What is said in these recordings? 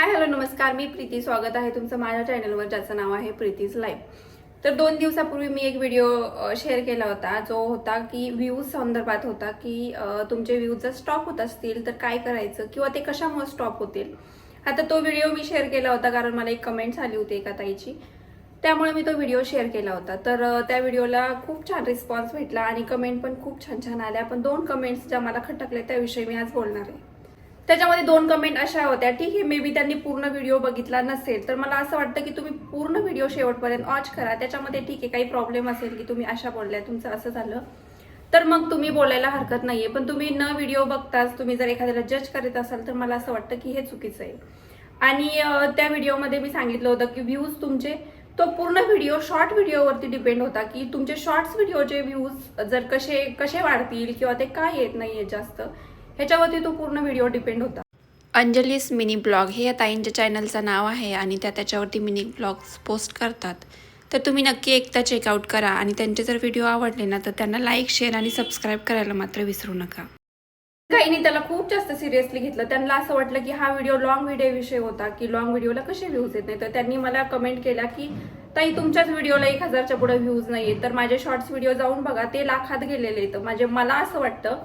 Hi hello नमस्कार. मी प्रीती. स्वागत आहे तुमचं माझ्या चॅनलवर ज्याचं नाव आहे प्रीतीज लाईफ. तर दोन दिवसापूर्वी मी एक व्हिडिओ शेअर केला होता जो होता की व्ह्यूज संदर्भात होता की तुमचे व्ह्यूज जर स्टॉप होत असतील तर काय करायचं किंवा ते कशामुळे स्टॉप होतील? आता तो व्हिडिओ मी शेअर केला होता कारण मला एक कमेंट्स आली होती एका ताईची. त्यामुळे मी तो व्हिडिओ शेअर केला होता. तर त्या व्हिडिओला खूप छान रिस्पॉन्स भेटला आणि कमेंट पण खूप छान छान आल्या. पण दोन कमेंट्स ज्या मला खटकल्या त्याविषयी मी आज बोलणार आहे. त्याच्यामध्ये दोन कमेंट अशा होत्या. ठीक आहे मे बी त्यांनी पूर्ण व्हिडिओ बघितला नसेल तर मला असं वाटतं की तुम्ही पूर्ण व्हिडिओ शेवटपर्यंत वॉच करा. त्याच्यामध्ये ठीक आहे काही प्रॉब्लेम असेल की तुम्ही अशा बोलल्या तुमचं असं झालं. तर मग तुम्ही बोलायला हरकत नाहीये पण तुम्ही न व्हिडिओ बघताच तुम्ही जर एखाद्याला जज करत असाल तर मला असं वाटतं की हे चुकीचं आहे. आणि त्या व्हिडिओमध्ये मी सांगितलं होतं की व्ह्यूज तुमचे तो पूर्ण व्हिडिओ शॉर्ट व्हिडिओवरती डिपेंड होता की तुमचे शॉर्ट्स व्हिडिओचे व्ह्यूज जर कसे कसे वाढतील किंवा ते काय येत नाही आहेत जास्त ह्याच्यावरती तो पूर्ण व्हिडिओ डिपेंड होता. अंजलीस मिनी ब्लॉग हे या ताईंच्या चॅनलचं नाव आहे आणि त्या त्याच्यावरती मिनी ब्लॉग्स पोस्ट करतात. तर तुम्ही नक्की एकदा चेकआउट करा आणि त्यांचे जर व्हिडिओ आवडले ना तर त्यांना लाईक शेअर आणि सबस्क्राईब करायला मात्र विसरू नका. काहींनी त्याला खूप जास्त सिरियसली घेतलं. त्यांना असं वाटलं की हा व्हिडिओ लॉंग व्हिडिओ विषय होता की लॉंग व्हिडिओला कसे व्ह्यूज येत नाही तर त्यांनी मला कमेंट केला की ताई तुमच्याच व्हिडिओला एक हजारच्या पुढे व्ह्यूज नाहीये. तर माझे शॉर्ट्स व्हिडिओ जाऊन बघा ते लाखात गेलेले आहेत. म्हणजे मला असं वाटतं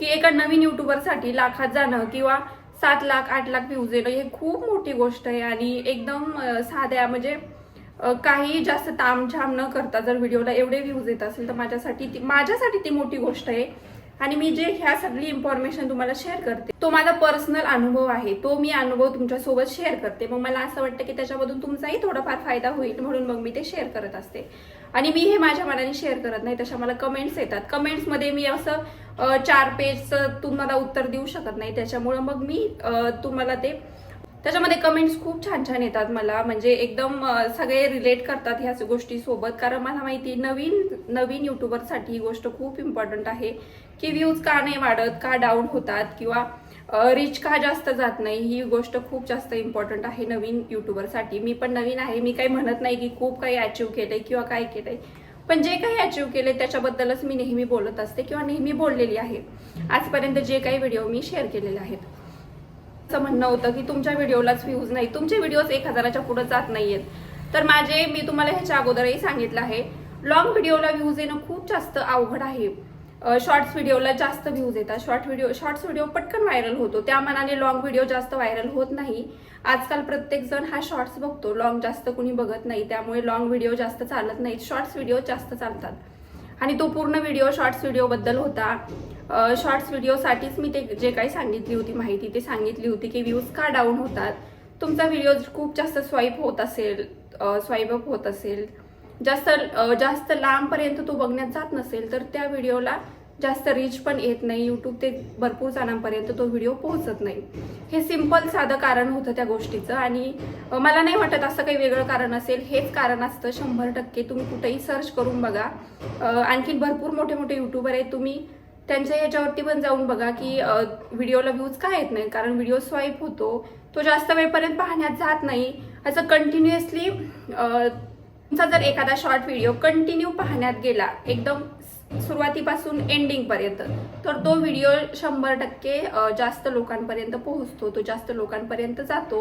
की एका नवीन युट्यूबरसाठी लाखात जाणं किंवा सात लाख आठ लाख व्ह्यूज येणं हे खूप मोठी गोष्ट आहे आणि एकदम साध्या म्हणजे काही जास्त तामझाम न करता जर व्हिडिओला एवढे व्ह्यूज येत असेल तर माझ्यासाठी ती माझ्यासाठी ती मोठी गोष्ट आहे. आणि मी जे ह्या सगळी इन्फॉर्मेशन तुम्हाला शेअर करते तो माझा पर्सनल अनुभव आहे. तो मी अनुभव तुमच्यासोबत शेअर करते. मग मला असं वाटतं की त्याच्यामधून तुमचाही थोडाफार फायदा होईल म्हणून मग मी ते शेअर करत असते. आणि मी हे माझ्या मनाने शेअर करत नाही तशा मला कमेंट्स येतात. कमेंट्समध्ये मी असं चार पेजचं तुम्हाला उत्तर देऊ शकत नाही. त्याच्यामुळं मग मी तुम्हाला ते त्याच्यामध्ये कमेंट्स खूप छान छान येतात मला. म्हणजे एकदम सगळे रिलेट करतात ह्याच गोष्टीसोबत कारण मला माहिती आहे, नवीन नवीन युट्यूबरसाठी ही गोष्ट खूप इम्पॉर्टंट आहे. की व्ह्यूज का नाही वाढत का डाऊन होतात किंवा रिच का जास्त जात नाही ही गोष्ट खूप जास्त इम्पॉर्टंट आहे नवीन युट्यूबरसाठी मी पण नवीन आहे मी काही म्हणत नाही की खूप काही अचीव केलंय किंवा काय केलंय. पण जे काही अचीव केले त्याच्याबद्दलच मी नेहमी बोलत असते किंवा नेहमी बोललेली आहे. आजपर्यंत जे काही व्हिडिओ मी शेअर केलेले आहेत. असं म्हणणं होतं की तुमच्या व्हिडिओलाच व्ह्यूज नाही. तुमचे व्हिडिओज एक हजाराच्या पुढे जात नाहीयेत. तर माझे मी तुम्हाला ह्याच्या अगोदरही सांगितलं आहे लॉंग व्हिडिओला व्ह्यूज येणं खूप जास्त अवघड आहे. शॉर्ट्स व्हिडिओला जास्त व्ह्यूज येतात. शॉर्ट व्हिडिओ शॉर्ट्स व्हिडिओ पटकन व्हायरल होतो. त्या मनाने लॉंग व्हिडिओ जास्त व्हायरल होत नाही. आजकाल प्रत्येक जण हा शॉर्ट्स बघतो. लॉंग जास्त कुणी बघत नाही. त्यामुळे लॉंग व्हिडिओ जास्त चालत नाहीत. शॉर्ट्स व्हिडिओ जास्त चालतात. आणि तो पूर्ण व्हिडिओ शॉर्ट्स व्हिडिओबद्दल होता. शॉर्ट्स व्हिडिओसाठीच मी ते जे काही सांगितली होती माहिती ते सांगितली होती की व्ह्यूज का डाऊन होतात? तुमचा व्हिडिओ खूप जास्त स्वाईप होत असेल स्वाईप अप होत असेल. जास्त जास्त लांबपर्यंत तो बघण्यात जात नसेल तर त्या व्हिडिओला जास्त रीच पण येत नाही. यूट्यूब ते भरपूर जणांपर्यंत तो व्हिडिओ पोहोचत नाही. हे सिंपल साधं कारण होतं त्या गोष्टीचं. आणि मला नाही वाटत असं काही वेगळं कारण असेल. हेच कारण असतं शंभर टक्के. तुम्ही कुठेही सर्च करून बघा. आणखीन भरपूर मोठे मोठे युट्यूबर आहेत. तुम्ही त्यांच्या ह्याच्यावरती पण जाऊन बघा की व्हिडिओला व्ह्यूज का येत नाही? कारण व्हिडिओ स्वाईप होतो. तो जास्त वेळपर्यंत पाहण्यात जात नाही. असं कंटिन्युअसली तुमचा जर एखादा शॉर्ट व्हिडिओ कंटिन्यू पाहण्यात गेला एकदम सुरुवातीपासून एंडिंगपर्यंत तर तो व्हिडिओ शंभर टक्के जास्त लोकांपर्यंत पोहोचतो तो जास्त लोकांपर्यंत जातो.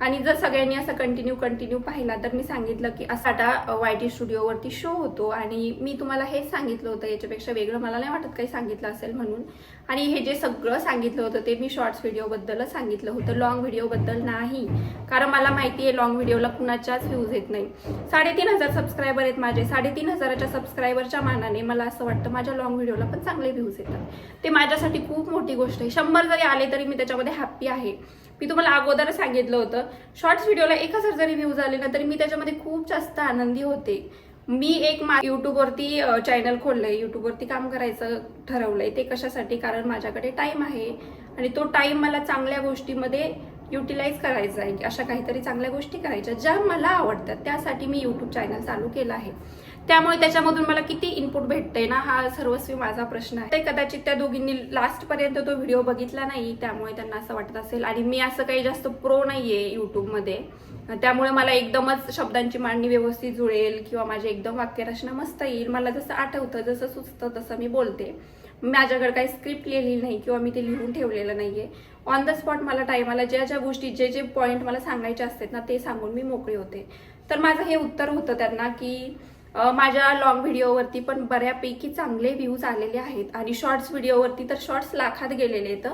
आणि जर सगळ्यांनी असं कंटिन्यू कंटिन्यू पाहिला तर मी सांगितलं की असा आता वाय टी स्टुडिओवरती शो होतो. आणि मी तुम्हाला हेच सांगितलं होतं याच्यापेक्षा वेगळं मला नाही वाटत काही सांगितलं असेल म्हणून. आणि हे जे सगळं सांगितलं होतं ते मी शॉर्ट्स व्हिडिओबद्दलच सांगितलं होतं. लॉंग व्हिडिओबद्दल नाही. कारण मला माहिती आहे लॉंग व्हिडिओला कुणाच्याच व्ह्यूज येत नाही. साडेतीन हजार सबस्क्रायबर आहेत माझे. साडेतीन हजाराच्या सबस्क्रायबरच्या मानाने मला असं वाटतं माझ्या लॉंग व्हिडिओला पण चांगले व्ह्यूज येतात. ते माझ्यासाठी खूप मोठी गोष्ट आहे. शंभर जरी आले तरी मी त्याच्यामध्ये हॅप्पी आहे. मी तुम्हाला अगोदर सांगितलं होतं. शॉर्ट्स व्हिडिओला एकच हजार जरी व्ह्यूज आले ना तरी मी त्याच्यामध्ये खूप जास्त आनंदी होते. मी एक मा युट्यूबवरती चॅनल खोललंय. युट्यूबवरती काम करायचं ठरवलंय ते कशासाठी? कारण माझ्याकडे टाइम आहे. आणि तो टाइम मला चांगल्या गोष्टीमध्ये युटिलाइज करायचा आहे. अशा काहीतरी चांगल्या गोष्टी करायच्या ज्या मला आवडतात. त्यासाठी मी युट्यूब चॅनल चालू केलं आहे. त्यामुळे त्याच्यामधून मला किती इनपुट भेटतंय ना हा सर्वस्वी माझा प्रश्न आहे. ते कदाचित त्या दोघींनी लास्ट पर्यंत तो व्हिडिओ बघितला नाही त्यामुळे त्यांना असं वाटत असेल. आणि मी असं काही जास्त प्रो नाहीये युट्यूबमध्ये त्यामुळे मला एकदमच शब्दांची मांडणी व्यवस्थित जुळेल किंवा माझी एकदम वाक्यरचना मस्त येईल. मला जसं आठवतं जसं सुचतं तसं मी बोलते. माझ्याकडे काही स्क्रिप्ट लिहिलेली नाही किंवा मी ते लिहून ठेवलेलं नाहीये. ऑन द स्पॉट मला टायमाला ज्या ज्या गोष्टी जे जे पॉईंट मला सांगायचे असतात ना ते सांगून मी मोकळे होते. तर माझं हे उत्तर होतं त्यांना की माझ्या लॉंग व्हिडिओवरती पण बऱ्यापैकी चांगले व्ह्यूज आलेले आहेत. आणि शॉर्ट्स व्हिडिओवरती तर शॉर्ट्स लाखात गेलेले आहेत.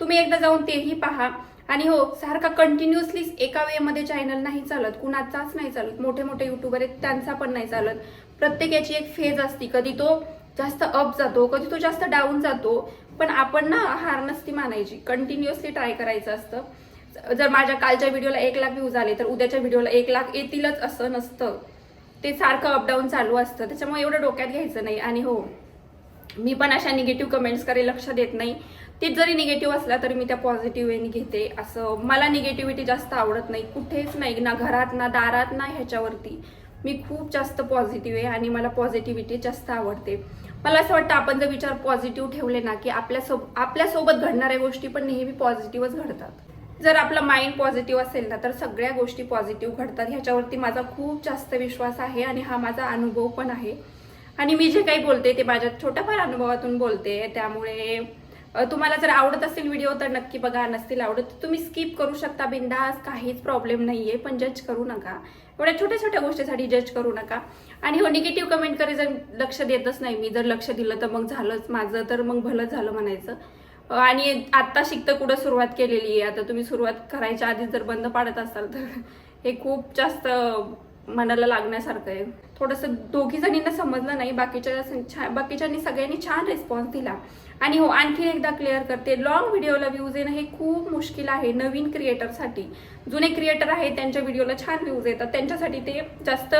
तुम्ही एकदा जाऊन तेही पहा. आणि हो सारखा कंटिन्युअसली एका वेमध्ये चॅनल नाही चालत कुणाचाच नाही चालत. मोठे मोठे युट्यूबर आहेत त्यांचा पण नाही चालत. प्रत्येकाची एक फेज असती. कधी तो जास्त अप जातो कधी तो जास्त डाऊन जातो. पण आपण ना हार नसती मानायची. कंटिन्युअसली ट्राय करायचं असतं. जर माझ्या कालच्या व्हिडिओला एक लाख व्ह्यूज आले तर उद्याच्या व्हिडिओला एक लाख येतीलच असं नसतं. ते सारखं अपडाऊन चालू असतं. त्याच्यामुळे एवढं डोक्यात घ्यायचं नाही. आणि हो मी पण अशा निगेटिव्ह कमेंट्सकडे लक्ष देत नाही. ते जरी निगेटिव्ह असला तरी मी त्या पॉझिटिव्ह वेने घेते. असं मला निगेटिव्हिटी जास्त आवडत नाही. कुठेच नाही ना घरात ना दारात ना ह्याच्यावरती. मी खूप जास्त पॉझिटिव्ह आहे आणि मला पॉझिटिव्हिटी जास्त आवडते. मला असं वाटतं आपण जर विचार पॉझिटिव्ह ठेवले ना की आपल्यासोब आपल्यासोबत घडणाऱ्या गोष्टी पण नेहमी पॉझिटिव्हच घडतात. जर आपलं माइंड पॉझिटिव्ह असेल ना तर सगळ्या गोष्टी पॉझिटिव्ह घडतात. ह्याच्यावरती माझा खूप जास्त विश्वास आहे आणि हा माझा अनुभव पण आहे. आणि मी जे काही बोलते ते माझ्या छोट्याफार अनुभवातून बोलते. त्यामुळे तुम्हाला जर आवडत असेल व्हिडिओ तर नक्की बघा. नसतील आवडत तर तुम्ही स्किप करू शकता. बिंदास काहीच प्रॉब्लेम नाही आहे पण जज करू नका. एवढ्या छोट्या छोट्या गोष्टीसाठी जज करू नका. आणि हो निगेटिव्ह कमेंटकडे जर लक्ष देतच नाही मी जर लक्ष दिलं तर मग झालंच माझं तर मग भलं झालं म्हणायचं. आणि आत्ता शिकतं कुठं सुरुवात केलेली आहे? आता तुम्ही सुरुवात करायच्या आधी जर बंद पाडत असाल तर हे खूप जास्त मनाला लागण्यासारखं आहे. थोडंसं दोघी जणींना समजलं नाही बाकीच्या छा बाकीच्यांनी सगळ्यांनी छान रिस्पॉन्स दिला. आणि हो आणखी एकदा क्लिअर करते लॉंग व्हिडिओला व्ह्यूज येणं हे खूप मुश्किल आहे नवीन क्रिएटरसाठी जुने क्रिएटर आहेत त्यांच्या व्हिडिओला छान व्ह्यूज येतात. त्यांच्यासाठी ते जास्त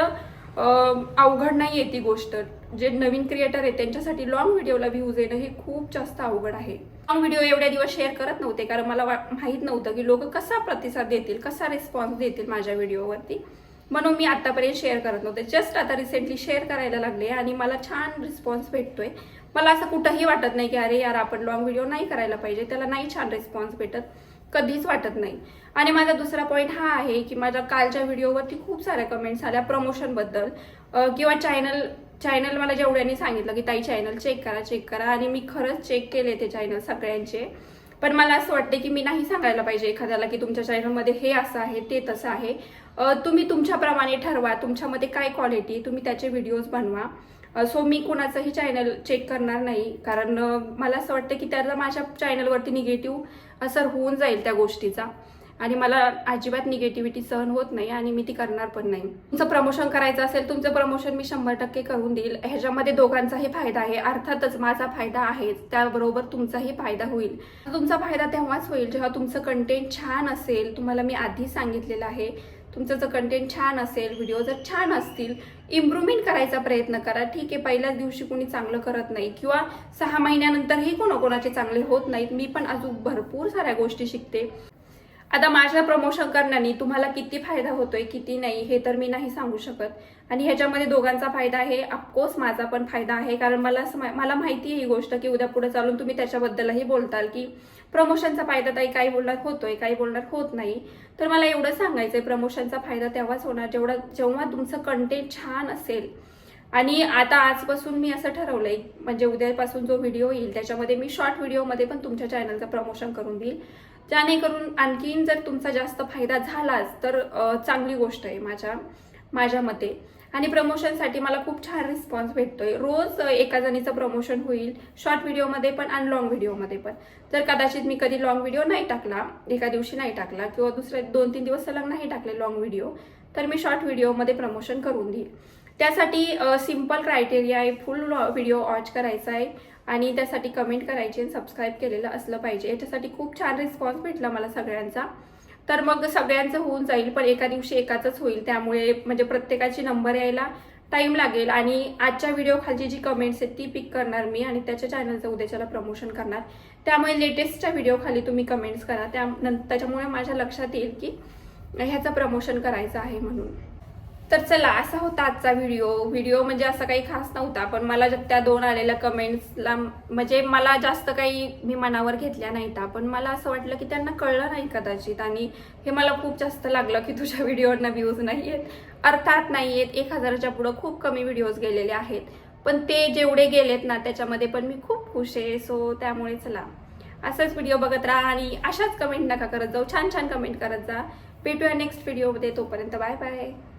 अवघड नाही आहे ती गोष्ट. जे नवीन क्रिएटर आहेत त्यांच्यासाठी लॉंग व्हिडिओला व्ह्यूज येणं हे खूप जास्त अवघड आहे. लॉंग व्हिडिओ एवढ्या दिवस शेअर करत नव्हते कारण मला वा- नव्हतं की लोक कसा प्रतिसाद देतील कसा रिस्पॉन्स देतील माझ्या व्हिडिओवरती म्हणून मी आतापर्यंत शेअर करत नव्हते. जस्ट आता रिसेंटली शेअर करायला लागले आणि मला छान रिस्पॉन्स भेटतोय. मला असं कुठंही वाटत नाही की अरे यार आपण लॉंग व्हिडिओ नाही करायला पाहिजे. त्याला नाही छान रिस्पॉन्स भेटत. कधीच वाटत नाही. आणि माझा दुसरा पॉईंट हा आहे की माझ्या कालच्या व्हिडिओवरती खूप साऱ्या कमेंट्स आल्या प्रमोशनबद्दल किंवा चॅनल चॅनल मला जेवढ्यांनी सांगितलं की ताई चॅनल चेक करा चेक करा. आणि मी खरंच चेक केले ते चॅनल सगळ्यांचे. पण मला असं वाटते की मी नाही सांगायला पाहिजे एखाद्याला की तुमच्या चॅनलमध्ये हे असं आहे ते तसं आहे. तुम्ही तुमच्याप्रमाणे ठरवा. तुमच्यामध्ये काय क्वालिटी तुम्ही त्याचे व्हिडिओज बनवा. सो मी कुणाचंही चॅनल चेक करणार नाही. कारण मला असं वाटतं की त्याचा माझ्या चॅनलवरती निगेटिव्ह असर होऊन जाईल त्या गोष्टीचा. आणि मला अजिबात निगेटिव्हिटी सहन होत नाही आणि मी ती करणार पण नाही. तुमचं प्रमोशन करायचं असेल तुमचं प्रमोशन मी शंभर टक्के करून देईल. ह्याच्यामध्ये दोघांचाही फायदा आहे. अर्थातच माझा फायदा आहे. त्याबरोबर तुमचाही फायदा होईल. तुमचा फायदा तेव्हाच होईल जेव्हा तुमचं कंटेंट छान असेल. तुम्हाला मी आधीच सांगितलेलं आहे. तुमचं जर कंटेंट छान असेल व्हिडिओ जर छान असतील इम्प्रुव्हमेंट करायचा प्रयत्न करा. ठीक आहे पहिल्याच दिवशी कोणी चांगलं करत नाही किंवा सहा महिन्यानंतरही कोणाकोणाचे चांगले होत नाहीत मी पण अजून भरपूर साऱ्या गोष्टी शिकते. आता माझं प्रमोशन करण्याने तुम्हाला किती फायदा होतोय किती नाही हे तर मी नाही सांगू शकत. आणि ह्याच्यामध्ये दोघांचा फायदा आहे अफकोर्स माझा पण फायदा आहे. कारण मला मला माहिती आहे ही गोष्ट की उद्या पुढे चालून तुम्ही त्याच्याबद्दलही बोलताल की प्रमोशनचा फायदा ताई काही बोलणार होतोय काही बोलणार होत नाही. तर मला एवढं सांगायचं आहे प्रमोशनचा फायदा तेव्हाच होणार जेवढा जेव्हा तुमचं कंटेंट छान असेल. आणि आता आजपासून मी असं ठरवलंय म्हणजे उद्यापासून जो व्हिडिओ येईल त्याच्यामध्ये मी शॉर्ट व्हिडिओमध्ये पण तुमच्या चॅनलचं प्रमोशन करून देईल. जेणेकरून आणखीन जर तुमचा जास्त फायदा झालाच तर चांगली गोष्ट आहे माझ्या माझ्या मते. आणि प्रमोशनसाठी मला खूप छान रिस्पॉन्स भेटतोय. रोज एका जणीचं प्रमोशन होईल. शॉर्ट व्हिडिओमध्ये पण आणि लॉंग व्हिडिओमध्ये पण. जर कदाचित मी कधी लॉंग व्हिडिओ नाही टाकला एका दिवशी नाही टाकला किंवा दुसऱ्या दोन तीन दिवस सलग नाही टाकले लॉंग व्हिडिओ तर मी शॉर्ट व्हिडिओमध्ये प्रमोशन करून देईल. त्यासाठी सिंपल क्रायटेरिया आहे. फुल व्हिडिओ वॉच करायचा आहे. आणि त्यासाठी कमेंट करायची आणि सबस्क्राईब केलेलं असलं पाहिजे. याच्यासाठी खूप छान रिस्पॉन्स भेटला मला सगळ्यांचा. तर मग सगळ्यांचं होऊन जाईल पण एका दिवशी एकाच होईल. त्यामुळे म्हणजे प्रत्येकाची नंबर यायला टाईम लागेल. आणि आजच्या व्हिडिओ खालची जी कमेंट्स आहेत ती पिक करणार मी आणि त्याच्या चॅनलचं उद्याच्याला प्रमोशन करणार. त्यामुळे लेटेस्टच्या व्हिडिओ खाली तुम्ही कमेंट्स करा. त्या त्याच्यामुळे माझ्या लक्षात येईल की ह्याचं प्रमोशन करायचं आहे म्हणून. तर चला असा होता आजचा व्हिडिओ व्हिडिओ म्हणजे असं काही खास नव्हता पण मला ज्या- त्या दोन आलेल्या कमेंट्सला म्हणजे मला जास्त काही मी मनावर घेतल्या नाहीता. पण मला असं वाटलं की त्यांना कळलं नाही कदाचित आणि हे मला खूप जास्त लागलं की तुझ्या व्हिडिओना व्ह्यूज नाही आहेत. अर्थात नाही आहेत. एक हजाराच्या पुढं खूप कमी व्हिडिओज गेलेले आहेत. पण ते जेवढे गेलेत ना त्याच्यामध्ये पण मी खूप खुश आहे. सो त्यामुळे चला. असंच व्हिडिओ बघत राहा आणि अशाच कमेंट नका करत जाऊ. छान छान कमेंट करत जा. भेटूया नेक्स्ट व्हिडिओमध्ये तोपर्यंत बाय बाय